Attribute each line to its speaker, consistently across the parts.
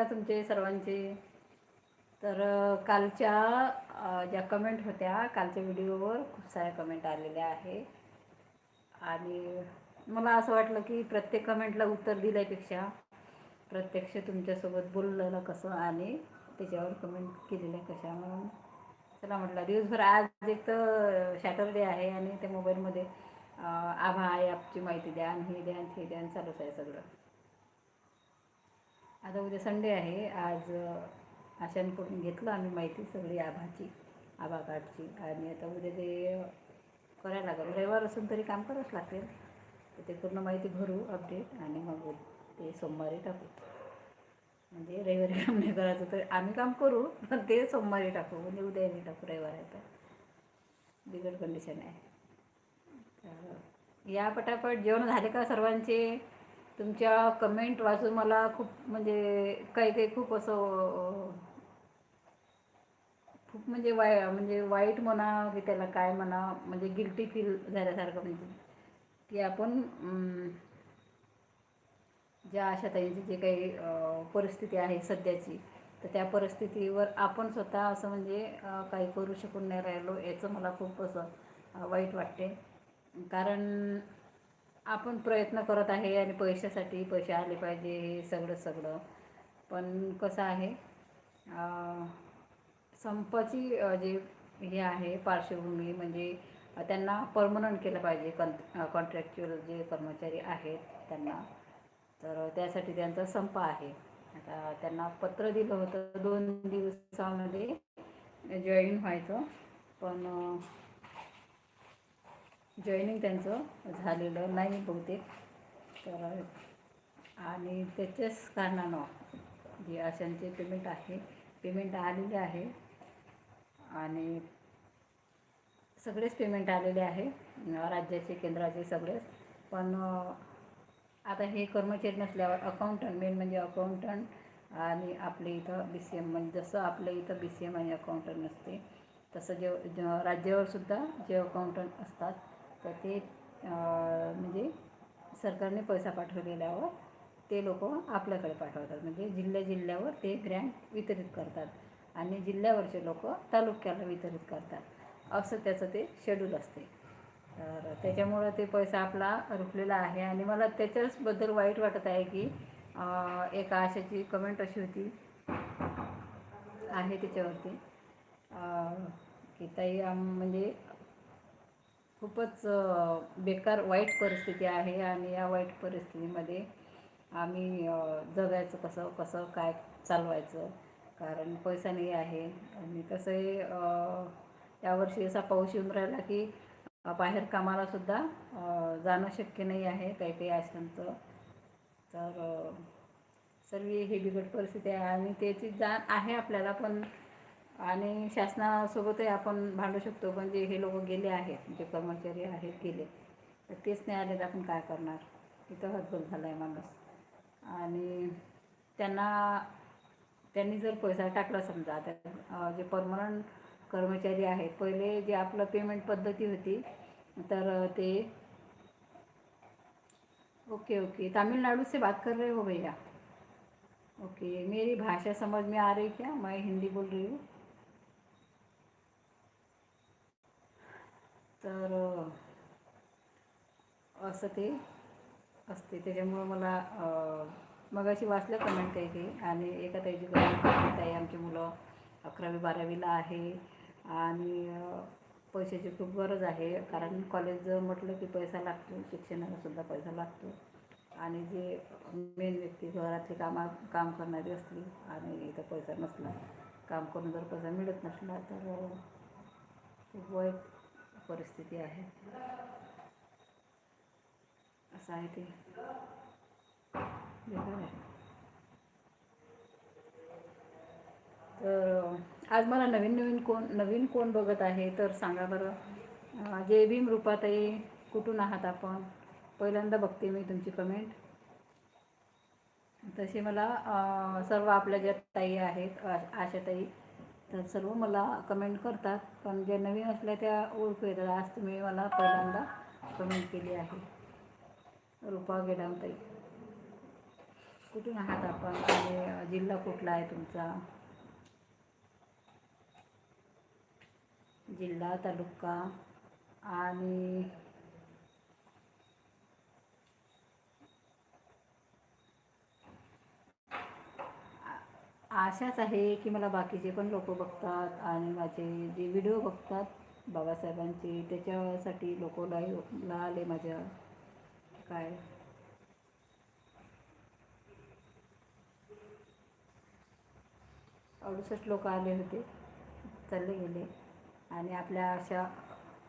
Speaker 1: का तुमचे सर्वांचे. तर कालच्या ज्या कमेंट होत्या कालच्या व्हिडिओवर खूप साऱ्या कमेंट आलेल्या आहे. आणि मला असं वाटलं की प्रत्येक कमेंटला उत्तर दिल्यापेक्षा प्रत्यक्ष तुमच्यासोबत बोललेलं कसं आणि त्याच्यावर कमेंट केलेल्या कशा म्हणून. चला म्हटलं दिवसभर आज एक तर सॅटरडे आहे आणि त्या मोबाईलमध्ये आभा आभा ॲपची माहिती द्या आणि हे द्या आणि हे द्या आणि चालूच आहे सगळं. आता उद्या संडे आहे. आज आशांकडून घेतलं आम्ही माहिती सगळी आभाची आभा कार्डची आणि आता उद्या ते करायला लागेल. रविवार असून तरी काम करावंच लागेल. तर ते पूर्ण माहिती भरू अपडेट. आणि मग ते सोमवारी टाकू. म्हणजे रविवारी काम नाही करायचं तर आम्ही काम करू पण ते सोमवारी टाकू. म्हणजे उद्या नाही टाकू रविवार आहे तर. बिगड कंडिशन आहे. तर या पटापट जेवण झाले का सर्वांचे? तुमच्या कमेंट वाचून मला खूप म्हणजे काही काही खूप असं खूप म्हणजे वाय म्हणजे वाईट म्हणा की त्याला काय म्हणा म्हणजे गिल्टी फील झाल्यासारखं म्हणजे. की आपण ज्या अशा ताईंची जे काही परिस्थिती आहे सध्याची तर त्या परिस्थितीवर आपण स्वतः असं म्हणजे काही करू शकून नाही राहिलो याचं मला खूप असं वाईट वाटते. कारण आपण प्रयत्न करत आहे आणि पैशासाठी पैसे आले पाहिजे हे सगळं सगळं. पण कसं आहे संपाची जे हे आहे पार्श्वभूमी म्हणजे त्यांना परमनंट केलं पाहिजे कं कॉन्ट्रॅक्च्युअल जे कर्मचारी आहेत त्यांना. तर त्यासाठी त्यांचा संप आहे. आता त्यांना पत्र दिलं होतं दोन दिवसामध्ये जॉईन व्हायचं. पण जॉईनिंग त्यांचं झालेलं नाही बहुतेक. तर आणि त्याच्याच कारणानं जे आशांचे पेमेंट आहे पेमेंट आलेले आहे. आणि सगळेच पेमेंट आलेले आहे राज्याचे केंद्राचे सगळेच पण आता हे कर्मचारी नसल्यावर अकाउंटंट मेन म्हणजे अकाउंटंट आणि आपल्या इथं बी सी एम म्हणजे जसं आपल्या इथं बी सी एम आणि अकाउंटंट नसते तसं जे राज्यावर सुद्धा जे अकाउंटंट असतात तर ते म्हणजे सरकारने पैसा पाठवलेल्यावर ते लोक आपल्याकडे पाठवतात. म्हणजे जिल्ह्या जिल्ह्यावर ते ग्रँट वितरित करतात आणि जिल्ह्यावरचे लोक तालुक्याला वितरित करतात. असं त्याचं ते शेड्यूल असते. तर त्याच्यामुळं ते पैसा आपला रुकलेला आहे आणि मला त्याच्याचबद्दल वाईट वाटत आहे की एका आशाची कमेंट अशी होती आहे त्याच्यावरती. की ताई आम म्हणजे खूपच बेकार वाईट परिस्थिती आहे आणि या वाईट परिस्थितीमध्ये आम्ही जगायचं कसं कसं काय चालवायचं. कारण पैसा नाही आहे. आणि तसंही यावर्षी असा पाऊस येऊन राहिला की बाहेर कामालासुद्धा जाणं शक्य नाही आहे. काही काही आश्रमचं तर अ, सर्व ही बिकट परिस्थिती आहे आणि त्याची जाण आहे आपल्याला. पण आणि शासनासोबतही आपण भांडू शकतो पण जे हे लोक गेले आहेत जे कर्मचारी आहेत गेले तर तेच नाही आले तर आपण काय करणार? तिथं हतबल झाला आहे माणूस. आणि त्यांना त्यांनी जर पैसा टाकला समजा आता जे परमनंट कर्मचारी आहेत पहिले जे आपलं पेमेंट पद्धती होती तर ते ओके ओके. तमिलनाडु से बात कर रहे हो भैया? ओके. मेरी भाषा समझ में आ रही क्या? मैं हिंदी बोल रही हूँ। तर असं ते असते. त्याच्यामुळं मला मग अशी वाचलं कमेंट काही काही आणि एका ताईची कमेंट ताई आमची मुलं अकरावी बारावीला आहे आणि पैशाची खूप गरज आहे. कारण कॉलेज म्हटलं की पैसा लागतो शिक्षणाला सुद्धा पैसा लागतो आणि जे मेन व्यक्ती घरातली कामा काम करणारी असली आणि इथं पैसा नसला काम करून जर पैसा मिळत नसला तर खूप वाईट परिस्थिती आहे. असं आहे ते. बेकार आहे. तर आज मला नवीन नवीन कोण नवीन कोण बघत आहे तर सांगा बरं. जे जय भीम रूपाताई कुठून आहात आपण? पहिल्यांदा बघते मी तुमची कमेंट तसे मला सर्व आपल्या ज्या ताई आहेत आशाताई तर सर्व मला कमेंट करतात. पण ज्या नवीन असल्या त्या ओळखू येतात आज तुम्ही मला पहिल्यांदा कमेंट केली आहे. रुपा गेडामताई. कुठून आहात आपण? आणि जिल्हा कुठला आहे तुमचा? जिल्हा तालुका आणि आशाच आहे की मला बाकीचे पण लोक बघतात आणि माझे जे व्हिडिओ बघतात बाबासाहेबांचे त्याच्यासाठी लोक लाईव्हला आले माझ्या. काय? अडुसष्ट लोक आले होते चालले गेले. आणि आपल्या अशा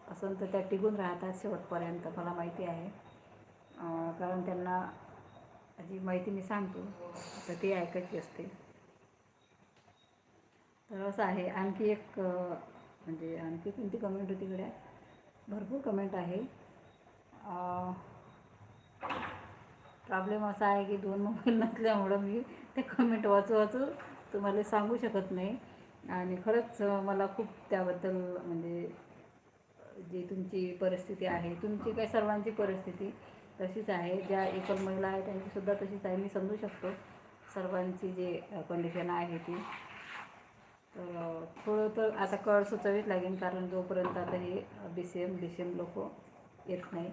Speaker 1: असं तर त्या टिकून राहतात शेवटपर्यंत मला माहिती आहे. कारण त्यांना जी माहिती मी सांगतो तर ती ऐकायची असते. तर असं आहे. आणखी एक म्हणजे आणखी कोणती कमेंट होती इकडे भरपूर कमेंट आहे. प्रॉब्लेम असा आहे की दोन मोबाईल नसल्यामुळं मी ते कमेंट वाचू वाचू तुम्हाला सांगू शकत नाही. आणि खरंच मला खूप त्याबद्दल म्हणजे जी तुमची परिस्थिती आहे तुमची काय सर्वांची परिस्थिती तशीच आहे. ज्या एकल महिला आहे त्यांचीसुद्धा तशीच आहे. मी समजू शकतो. सर्वांची जे कंडिशन आहे ती. तर थोडं तर आता कळ सुचावीच लागेल कारण जोपर्यंत आता हे B C M D C M लोक येत नाही.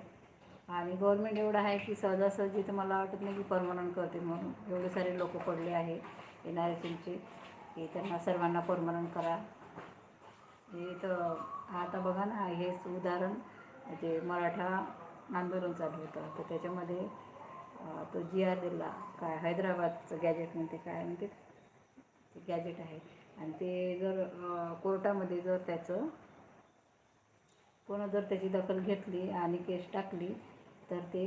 Speaker 1: आणि गव्हर्मेंट एवढं आहे की सहजासहजी तर मला वाटत नाही की परमनंट करते म्हणून. एवढे सारे लोक पडले आहे एन आर एस एमचे की त्यांना सर्वांना परमनंट करा. हे तर आता बघा ना हेच उदाहरण जे मराठा आंदोलन चालू होतं. तर त्याच्यामध्ये तो जी आर दिला काय हैदराबादचं गॅजेट म्हणते काय म्हणते? ते गॅजेट आहे. आणि ते जर कोर्टामध्ये जर त्याचं कोण जर त्याची दखल घेतली आणि केस टाकली तर ते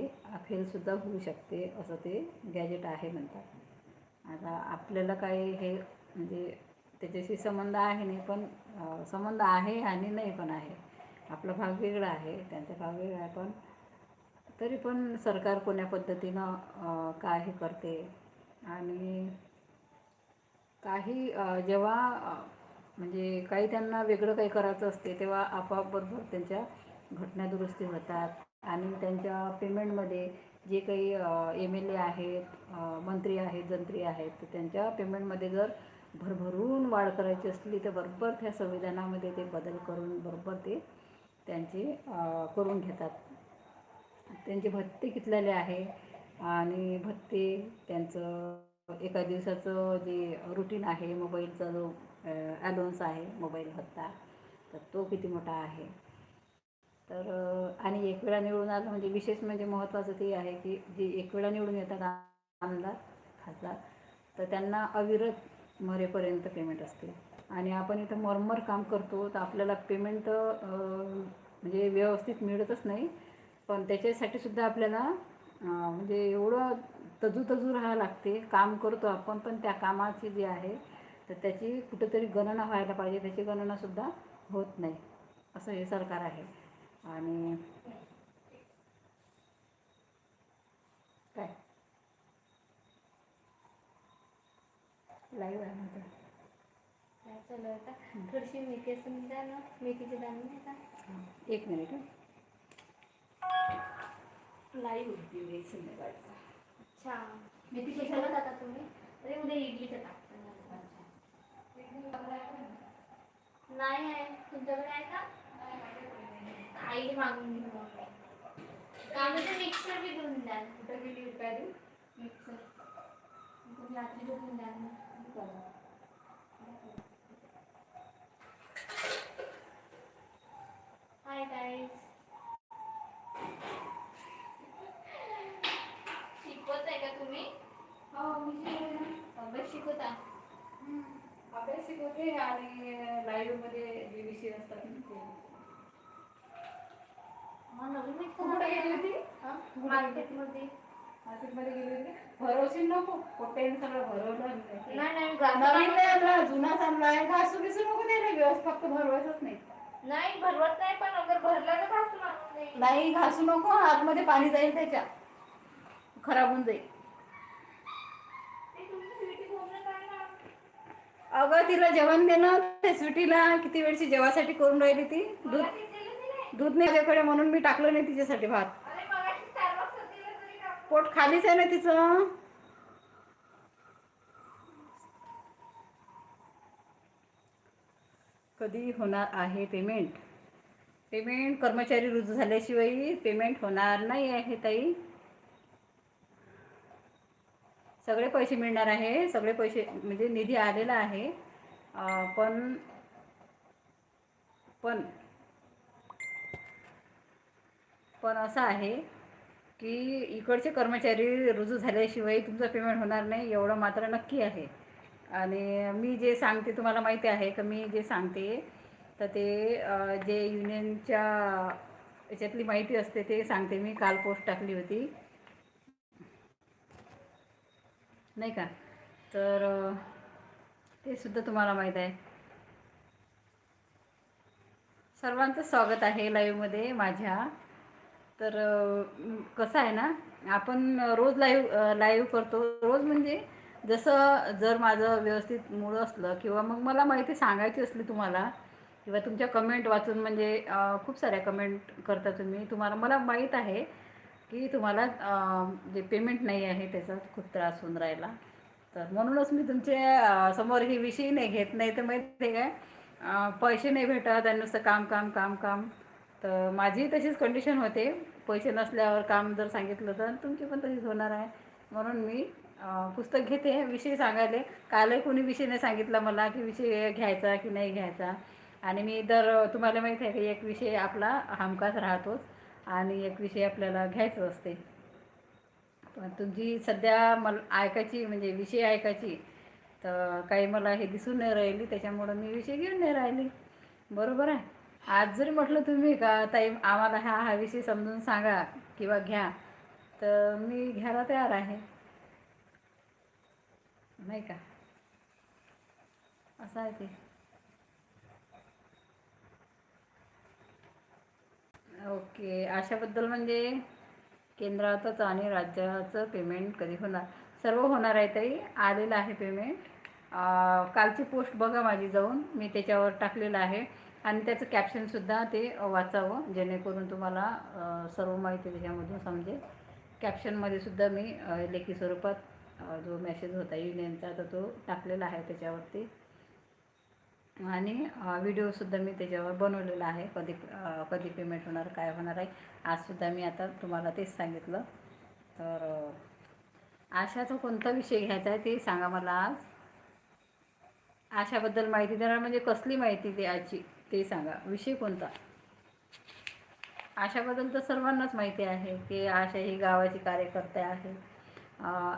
Speaker 1: फेलसुद्धा होऊ शकते असं ते गॅजेट आहे म्हणतात. आता आपल्याला काय हे म्हणजे त्याच्याशी संबंध आहे नाही पण संबंध आहे आणि नाही पण आहे. आपला भाग वेगळा आहे त्यांचा भाग वेगळा आहे पण तरी पण सरकार कोण्या पद्धतीनं काय हे करते आणि काही जेव्हा म्हणजे काही त्यांना वेगळं काही करायचं असते तेव्हा आपोआप बरोबर त्यांच्या घटना दुरुस्ती होतात. आणि त्यांच्या पेमेंटमध्ये जे काही एम एल ए आहेत मंत्री आहेत जंत्री आहेत तर त्यांच्या पेमेंटमध्ये जर भरभरून वाढ करायची असली तर बरोबर त्या संविधानामध्ये ते बदल करून बरोबर ते त्यांचे करून घेतात. त्यांचे भत्ते कितलेले आहे? आणि भत्ते त्यांचं एका दिवसाचं जे रुटीन आहे मोबाईलचा जो ॲलोन्स आहे मोबाईल भत्ता तर तो किती मोठा आहे? तर आणि एक वेळा निवडून आलं म्हणजे विशेष म्हणजे महत्त्वाचं ते आहे की जे एक वेळा निवडून येतात आमदार खासदार तर त्यांना अविरत मरेपर्यंत पेमेंट असते. आणि आपण इथं मरमर काम करतो तर आपल्याला पेमेंट म्हणजे व्यवस्थित मिळतच नाही. पण त्याच्यासाठी सुद्धा आपल्याला म्हणजे एवढं तजू तजू राहावं लागते. काम करतो आपण पण त्या कामाची जी आहे तर त्याची कुठेतरी गणना व्हायला पाहिजे. त्याची गणनासुद्धा होत नाही. असं हे सरकार आहे. आणि काय? लाईव्ह आहे माझं.
Speaker 2: काय चालू आहे थोडीशी मेथी असून द्या ना. मेथीचे दाणे नाही का?
Speaker 1: एक मिनिट लाईव्ह होती संध्याकाळचा.
Speaker 2: अच्छा. मेथी कशाला खाता तुम्ही? अरे उद्या इडलीचं टाकतो. नाही आहे. तुमच्याकडे आहे का? आईने मागून घेऊन कामाचं मिक्सर बी धुवून द्या
Speaker 1: कुठं गेली काय देऊ
Speaker 2: मिक्सर रात्री धुवून द्या ना हाय गाईज शिकवत आहे का तुम्ही
Speaker 1: हो मी शिकवते ना.
Speaker 2: अभ्यास शिकवता
Speaker 1: शिकवते आणि लाईव्हमध्ये जे विषय असतात कुठे गेली होती?
Speaker 2: मार्केटमध्ये.
Speaker 1: गेली होती? भरवशील नको सगळं भरवलं
Speaker 2: नाही
Speaker 1: नवीन जुना चांगला घासू बिसू नको त्याला व्यवस्थित फक्त भरवायचंच नाही.
Speaker 2: नाही भरवत नाही पण अगर भरला तर.
Speaker 1: नाही घासू नको आतमध्ये पाणी जाईल त्याच्या. खराब होऊन जाईल. अगं तिला जेवण देणं सुटीला किती वेळची जेवासाठी करून राहिली ती? दूध दूध नाही माझ्याकडे म्हणून मी टाकलं नाही तिच्यासाठी भात. पोट खालीच आहे ना तिचं? कधी होणार आहे पेमेंट पेमेंट कर्मचारी रुजू झाल्याशिवाय पेमेंट होणार नाही आहे ताई. सगळे पैसे मिळणार आहे. सगळे पैसे म्हणजे निधी आलेला आहे. पण पण पण असं आहे की इकडचे कर्मचारी रुजू झाल्याशिवाय तुमचं पेमेंट होणार नाही एवढं मात्र नक्की आहे. आणि मी जे सांगते तुम्हाला माहिती आहे का मी जे सांगते तर ते जे युनियनच्या याच्यातली माहिती असते ते सांगते मी. काल पोस्ट टाकली होती. नाही का? तर ते सुद्धा तुम्हाला माहीत आहे. सर्वांचं स्वागत आहे लाईव्हमध्ये माझ्या. तर कसं आहे ना आपण रोज लाईव्ह लाईव्ह करतो. रोज म्हणजे जसं जर माझं व्यवस्थित मूळ असलं किंवा मग मला माहिती सांगायची असली तुम्हाला किंवा तुमच्या कमेंट वाचून म्हणजे खूप साऱ्या कमेंट करता तुम्ही. तुम्हाला मला माहीत आहे की तुम्हाला जे पेमेंट नाही आहे त्याचा खूप त्रास होऊन राहिला. तर म्हणूनच मी तुमच्यासमोर हे विषय नाही घेत नाही तर माहिती आहे काय? पैसे नाही भेटत आणि नुसतं काम काम काम काम. तर माझी तशीच कंडिशन होते. पैसे नसल्यावर काम जर सांगितलं तर तुमची पण तशीच होणार आहे. म्हणून मी पुस्तक घेते विषय सांगायले. कालही कोणी विषय नाही सांगितला मला की विषय घ्यायचा की नाही घ्यायचा. आणि मी दर तुम्हाला माहीत आहे की एक विषय आपला हमखास राहतोच. आणि एक विषय आपल्याला घ्यायचं असते. पण तुमची सध्या मला ऐकायची म्हणजे विषय ऐकायची तर काही मला हे दिसून नाही राहिली त्याच्यामुळं मी विषय घेऊन नाही राहिली. बरोबर आहे? आज जरी म्हटलं तुम्ही का ताई आम्हाला हा हा विषय समजून सांगा किंवा घ्या तर मी घ्यायला तयार आहे. नाही का? असं आहे ते. ओके. अशाबद्दल म्हणजे केंद्रातच आणि राज्याचं पेमेंट कधी होणार? सर्व होणार आहे ताई आलेलं आहे पेमेंट कालची पोस्ट बघा माझी जाऊन. मी त्याच्यावर टाकलेलं आहे. आणि त्याचं कॅप्शनसुद्धा ते वाचावं जेणेकरून तुम्हाला सर्व माहिती त्याच्यामधून समजेल. कॅप्शनमध्ये सुद्धा मी लेखी स्वरूपात जो मेसेज होता युनियनचा तर तो टाकलेला आहे त्याच्यावरती. आणि व्हिडिओसुद्धा मी त्याच्यावर बनवलेला आहे. कधी कधी पेमेंट होणार काय होणार आहे आजसुद्धा मी आता तुम्हाला तेच सांगितलं. तर आशाचा कोणता विषय घ्यायचा आहे ते सांगा मला आज. आशाबद्दल माहिती देणार म्हणजे कसली माहिती द्यायची ते सांगा. विषय कोणता? आशाबद्दल तर सर्वांनाच माहिती आहे की आशा ही गावाची कार्यकर्ते आहे.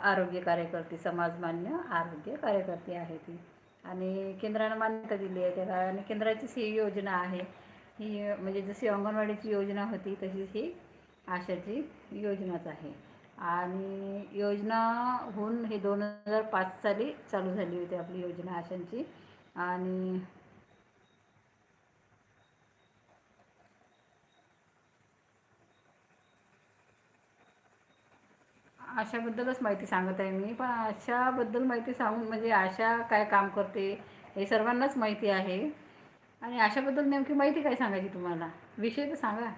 Speaker 1: आरोग्य कार्यकर्ती समाजमान्य आरोग्य कार्यकर्ती आहे ती. आणि केंद्रानं मान्यता दिली आहे त्याला. आणि केंद्राचीच ही योजना आहे. ही म्हणजे जशी अंगणवाडीची योजना होती तशीच ही आशाची योजनाच आहे. आणि योजना होऊन हे दोन हजार पाच साली चालू झाली होती आपली योजना आशांची. आणि आशाबद्दलच माहिती सांगत आहे मी. पण आशाबद्दल माहिती सांगून म्हणजे आशा काय काम करते हे सर्वांनाच माहिती आहे. आणि आशाबद्दल नेमकी माहिती काय सांगायची तुम्हाला? विषय तर सांगा.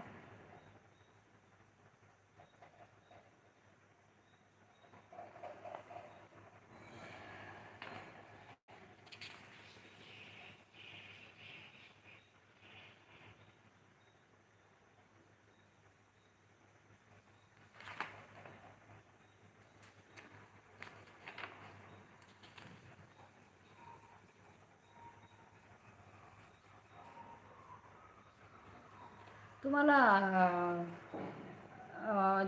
Speaker 1: तुम्हाला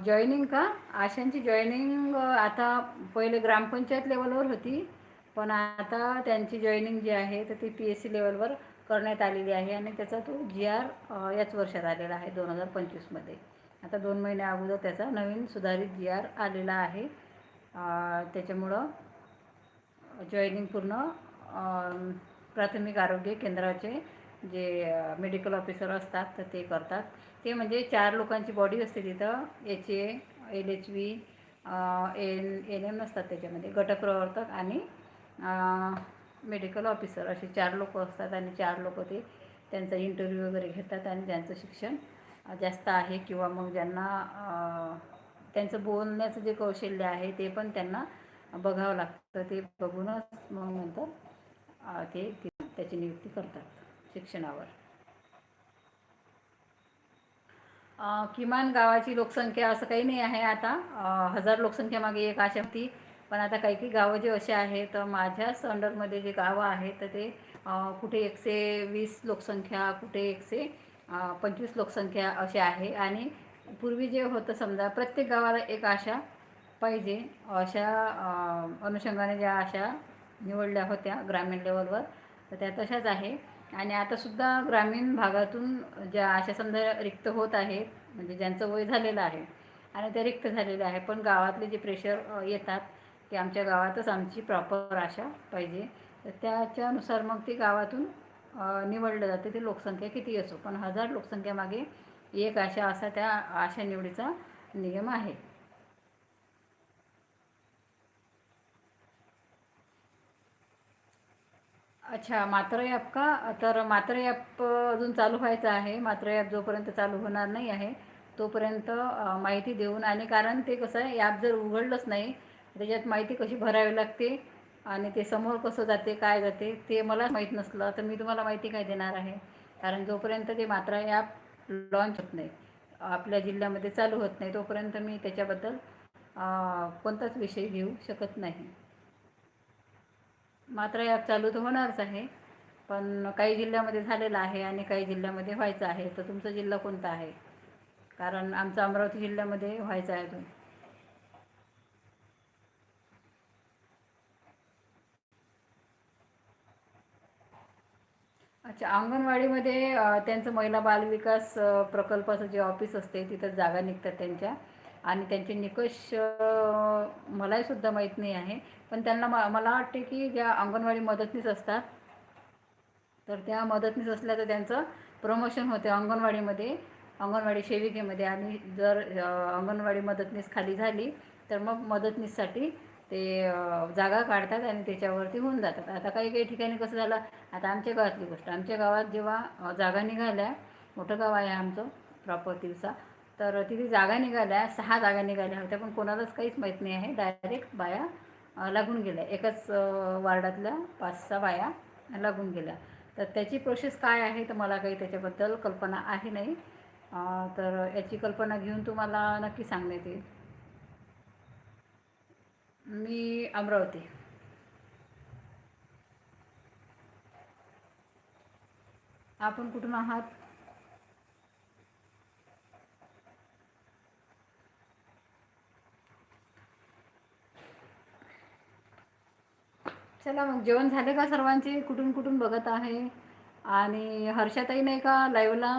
Speaker 1: जॉईनिंग का? आशांची जॉईनिंग आता पहिले ग्रामपंचायत लेवलवर होती. पण आता त्यांची जॉईनिंग जी आहे तर ती पी एस सी लेवलवर करण्यात आलेली आहे. आणि त्याचा तो जी आर याच वर्षात आलेला आहे दोन हजार पंचवीसमध्ये आता दोन महिन्या अगोदर त्याचा नवीन सुधारित जी आर आलेला आहे. त्याच्यामुळं जॉईनिंग पूर्ण प्राथमिक आरोग्य केंद्राचे जे मेडिकल ऑफिसर असतात तर ते करतात. ते म्हणजे चार लोकांची बॉडी असते तिथं. H A L H V N N M नसतात त्याच्यामध्ये. गटप्रवर्तक आणि मेडिकल ऑफिसर असे चार लोक असतात आणि चार लोक ते त्यांचा इंटरव्ह्यू वगैरे घेतात आणि ज्यांचं शिक्षण जास्त आहे किंवा मग ज्यांना त्यांचं बोलण्याचं जे कौशल्य आहे ते पण त्यांना बघावं लागतं. ते बघूनच मग नंतर ते ते- त्याची नियुक्ती करतात. शिक्षणावर. किमान गावाची लोकसंख्या असं काही नाही आहे आता. हजार हजार लोकसंख्येमागे एक आशा होती. पण आता काही काही गावं जे असे आहेत तर माझ्याच अंडरमध्ये जे गावं आहेत तर ते कुठे एकशे वीस लोकसंख्या कुठे एकशे पंचवीस लोकसंख्या असे आहे. आणि पूर्वी जे होतं समजा प्रत्येक गावाला एक आशा पाहिजे अशा अनुषंगाने ज्या आशा निवडल्या होत्या ग्रामीण लेवलवर तर त्या तशाच आहे. आणि आतासुद्धा ग्रामीण भागातून ज्या आशा समजा रिक्त होत आहेत म्हणजे ज्यांचं वय झालेलं आहे आणि ते रिक्त झालेले आहे पण गावातले जे प्रेशर येतात की आमच्या गावातच आमची प्रॉपर आशा पाहिजे तर त्याच्यानुसार मग ती गावातून निवडलं जाते. ते लोकसंख्या किती असो पण हजार लोकसंख्येमागे एक आशा असा त्या आशा निवडीचा नियम आहे. अच्छा मात्र ॲप का? तर मात्र ॲप अजून चालू व्हायचं आहे. मात्र ॲप जोपर्यंत चालू होणार नाही आहे तोपर्यंत माहिती देऊन आणि कारण ते कसं आहे ॲप जर उघडलंच नाही त्याच्यात माहिती कशी भरावी लागते आणि ते समोर कसं जाते काय जाते ते मला माहीत नसलं तर मी तुम्हाला माहिती काय देणार आहे. कारण जोपर्यंत ते मात्र ॲप लॉन्च होत नाही आपल्या जिल्ह्यामध्ये चालू होत नाही तोपर्यंत मी त्याच्याबद्दल कोणताच विषय घेऊ शकत नाही. मात्र ॲप चालू तर होणारच आहे. पण काही जिल्ह्यामध्ये झालेलं आहे आणि काही जिल्ह्यामध्ये व्हायचं आहे. तर तुमचा जिल्हा कोणता आहे? कारण आमचा अमरावती जिल्ह्यामध्ये व्हायचं आहे अजून. अच्छा अंगणवाडीमध्ये त्यांचं महिला बालविकास प्रकल्पाचं जे ऑफिस असते तिथं जागा निघतात त्यांच्या. आणि त्यांचे निकष मलाही सुद्धा माहीत नाही आहे. पण त्यांना मला वाटते की ज्या अंगणवाडी मदतनीस असतात तर त्या मदतनीस असल्या तर त्यांचं प्रमोशन होते अंगणवाडीमध्ये अंगणवाडी सेविकेमध्ये. आणि जर अंगणवाडी मदतनीस खाली झाली तर मग मदतनीससाठी ते जागा काढतात आणि त्याच्यावरती होऊन जातात. आता काही काही ठिकाणी कसं झालं आता आमच्या गावातली गोष्ट. आमच्या गावात जेव्हा जागा निघाल्या मोठं गाव आहे आमचं प्रॉपर दिवसा तर तिथे जागा निघाल्या सहा जागा निघाल्या होत्या पण कोणालाच काहीच माहीत नाही आहे. डायरेक्ट बाया लागून गेल्या. एकाच वार्डातल्या पाच सहा बाया लागून गेल्या. तर त्याची प्रोसेस काय आहे तर मला काही त्याच्याबद्दल कल्पना आहे नाही. तर याची कल्पना घेऊन तुम्हाला नक्की सांगण्यात येईल. मी अमरावती. आपण कुठून आहात? चला मग जेवण झाले का सर्वांचे? कुठून कुठून बघत आहे? आणि हर्षाताई नाही का लाईव्हला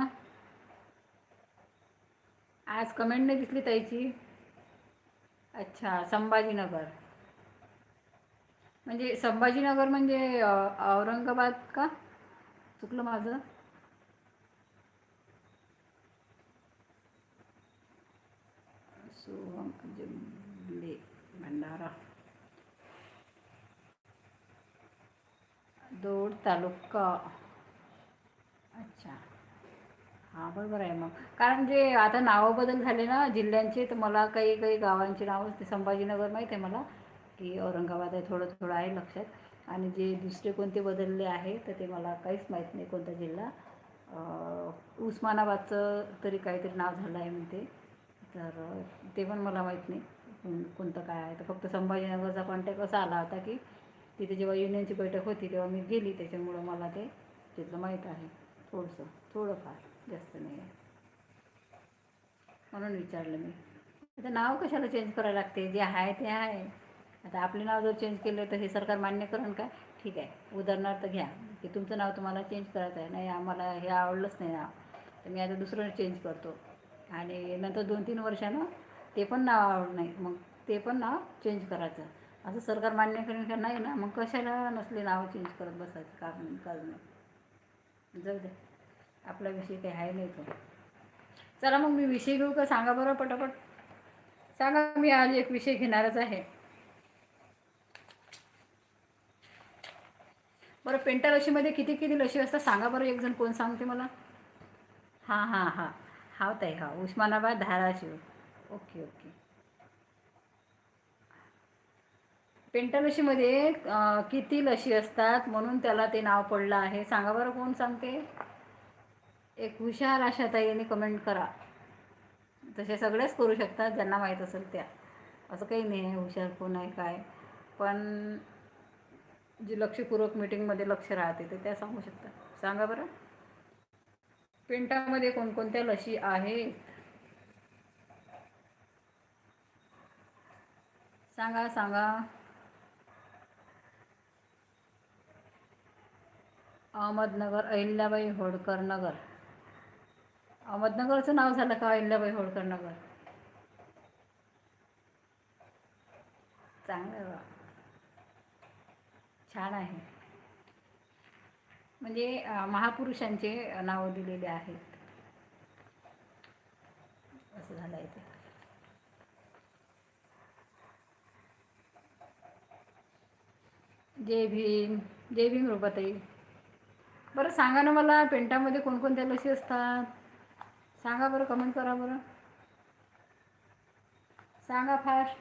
Speaker 1: आज कमेंट नाही दिसली ताईची. अच्छा संभाजीनगर. म्हणजे संभाजीनगर म्हणजे औरंगाबाद का? चुकलं माझं. सोहम जंबले भंडारा. दौड तालुका. अच्छा. हां बरोबर आहे मग. कारण जे आता नावं बदल झाले ना जिल्ह्यांचे तर मला काही काही गावांची नावं ते संभाजीनगर माहीत आहे मला की औरंगाबाद आहे थोडं थोडं आहे लक्षात. आणि जे दुसरे कोणते बदलले आहे तर ते मला काहीच माहीत नाही कोणता जिल्हा. उस्मानाबादचं तरी काहीतरी नाव झालं आहे म्हणते. तर ते पण मला माहीत नाही कोण कोणतं काय आहे. तर फक्त संभाजीनगरचा कॉन्टॅक्ट असा आला होता की तिथे जेव्हा युनियनची बैठक होती तेव्हा मी गेली. त्याच्यामुळं मला ते तिथलं माहीत आहे. थोडंसं थोडंफार जास्त नाही आहे म्हणून विचारलं मी. आता नाव कशाला चेंज करायला लागते? जे आहे ते आहे. आता आपले नाव जर चेंज केलं तर हे सरकार मान्य करण का? ठीक आहे. उदाहरणार्थ घ्या. की तुमचं नाव तुम्हाला चेंज करायचं आहे नाही आम्हाला हे आवडलंच नाही नाव. तर मी आता दुसरं चेंज करतो. आणि नंतर दोन तीन वर्षानं ते पण नाव आवड नाही. मग ते पण नाव चेंज करायचं. असं सरकार मान्य करेन का नाही ना मग कशाला नसले नावं चेंज करत बसायचं कारण कारण? नाही जाऊ दे. आपला विषय काही आहे नाही तो. चला मग मी विषय घेऊ का? सांगा बरं पटापट. सांगा मी आज एक विषय घेणारच आहे. बरं पेंटा लशीमध्ये किती किती लशी असतात? सांगा बरं एक जण कोण सांगते मला? हां हां हां. हाव ताई हा उस्मानाबाद धाराशिव. Okay okay. पेंटलशीमध्ये किती लशी असतात म्हणून त्याला ते नाव पडलं आहे. सांगा बरं कोण सांगते? एक हुशार अशा ताईने कमेंट करा. तसे सगळेच करू शकतात ज्यांना माहीत असेल त्या. असं काही नाही आहे हुशार कोण आहे काय. पण जी लक्षपूर्वक मीटिंगमध्ये लक्ष राहते ते त्या सांगू शकतात. सांगा बरं. पेंटामध्ये कोणकोणत्या लशी आहेत? सांगा सांगा. अहमदनगर अहिल्याबाई होळकर नगर. अहमदनगरचं नाव झालं का अहिल्याबाई होळकर नगर? चांगलं बा. छान आहे. म्हणजे महापुरुषांचे नावं दिलेले आहेत. असं झालं आहे ते जय भीम जय भीम रुपाताई. बरं सांगा ना मला पेंटामध्ये कोणकोणत्या लसी असतात? सांगा बरं कमेंट करा बरं. सांगा फास्ट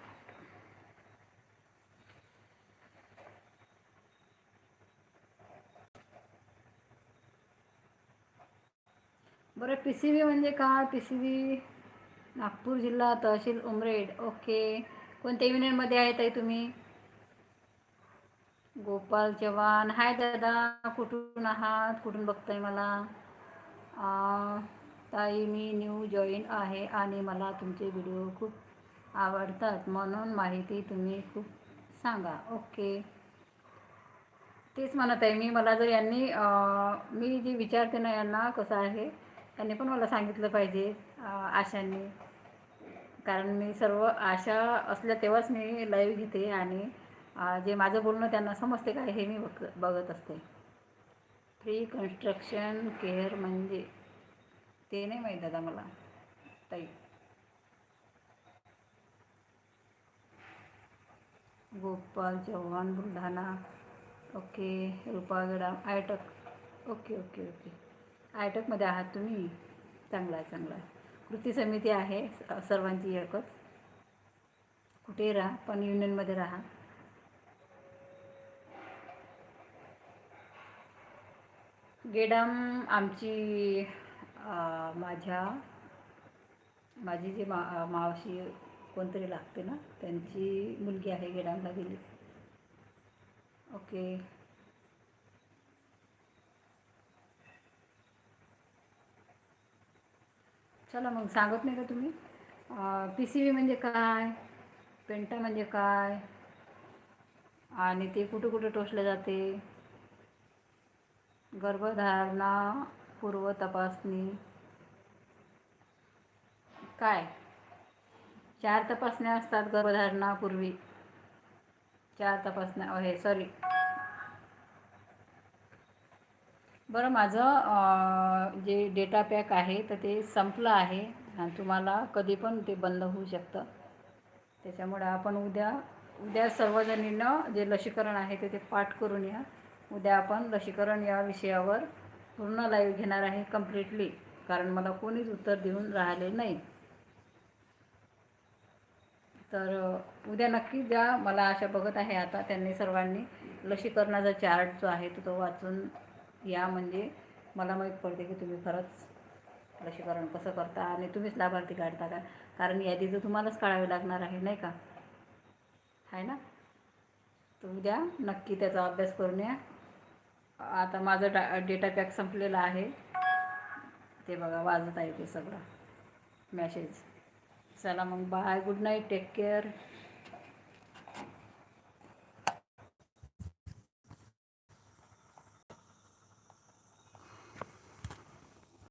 Speaker 1: बरं पी सी बी म्हणजे काय? पी सी बी नागपूर जिल्हा तहसील उमरेड. ओके कोणत्या युनियनमध्ये आहे ताई तुम्ही? गोपाल चव्हाण. हाय दादा कुठून आहात? कुठून बघताय मला? ताई मी न्यू जॉईन आहे आणि मला तुमचे व्हिडिओ खूप आवडतात म्हणून माहिती तुम्ही खूप सांगा. ओके. तेच म्हणत आहे मी मला जर यांनी मी जी विचारते ना यांना कसं आहे त्यांनी पण मला सांगितलं पाहिजे आशांनी. कारण मी सर्व आशा असल्या तेव्हाच मी लाईव्ह घेते आणि जे माझं बोलणं त्यांना समजते काय हे मी बघ बघत असते. फ्री कन्स्ट्रक्शन केअर म्हणजे ते नाही माहीत दादा मला. ताई. Gopal Chavan Buldhana. Okay Rupa Gadam AITUC. Okay okay okay. आयटकमध्ये आहात तुम्ही? चांगला आहे चांगला. आहे कृती समिती आहे सर्वांची एकच कुठेही राहा पण युनियनमध्ये राहा. गेडाम आमची माझ्या माझी जी मा मावशी कोणतरी लागते ना त्यांची मुलगी आहे गेडामला गेली. ओके. चला मग सांगत नाही का तुम्ही? पी सी बी म्हणजे काय? पेंटा म्हणजे काय? आणि ते कुठं कुठं टोचलं जाते? गर्भधारणा पूर्व तपासणी. काय? चार तपासण्या असतात गर्भधारणापूर्वी चार तपासण्या हे सॉरी बरं माझं जे डेटा पॅक आहे तर ते संपलं आहे. आणि तुम्हाला कधी पण ते बंद होऊ शकतं. त्याच्यामुळे आपण उद्या उद्या सर्वजणींना जे लसीकरण आहे ते ते पाठ करून या. उद्या आपण लसीकरण या विषयावर पूर्ण लाईव्ह घेणार आहे कम्प्लिटली कारण मला कोणीच उत्तर देऊन राहिले नाही. तर उद्या नक्की ज्या मला आशा बघत आहे आता त्यांनी सर्वांनी लसीकरणाचा चार्ट जो आहे तो तो वाचून या. म्हणजे मला माहीत पडते की तुम्ही खरंच लसीकरण कसं करता आणि तुम्हीच लाभार्थी काढता का? कारण यादी तर तुम्हालाच काढावी लागणार आहे नाही का? आहे ना? तर उद्या नक्की त्याचा अभ्यास करून या. आता माझं डा डेटा पॅक संपलेला आहे. ते बघा वाजत आहे ते सगळं. मॅसेज चला मग bye good night take care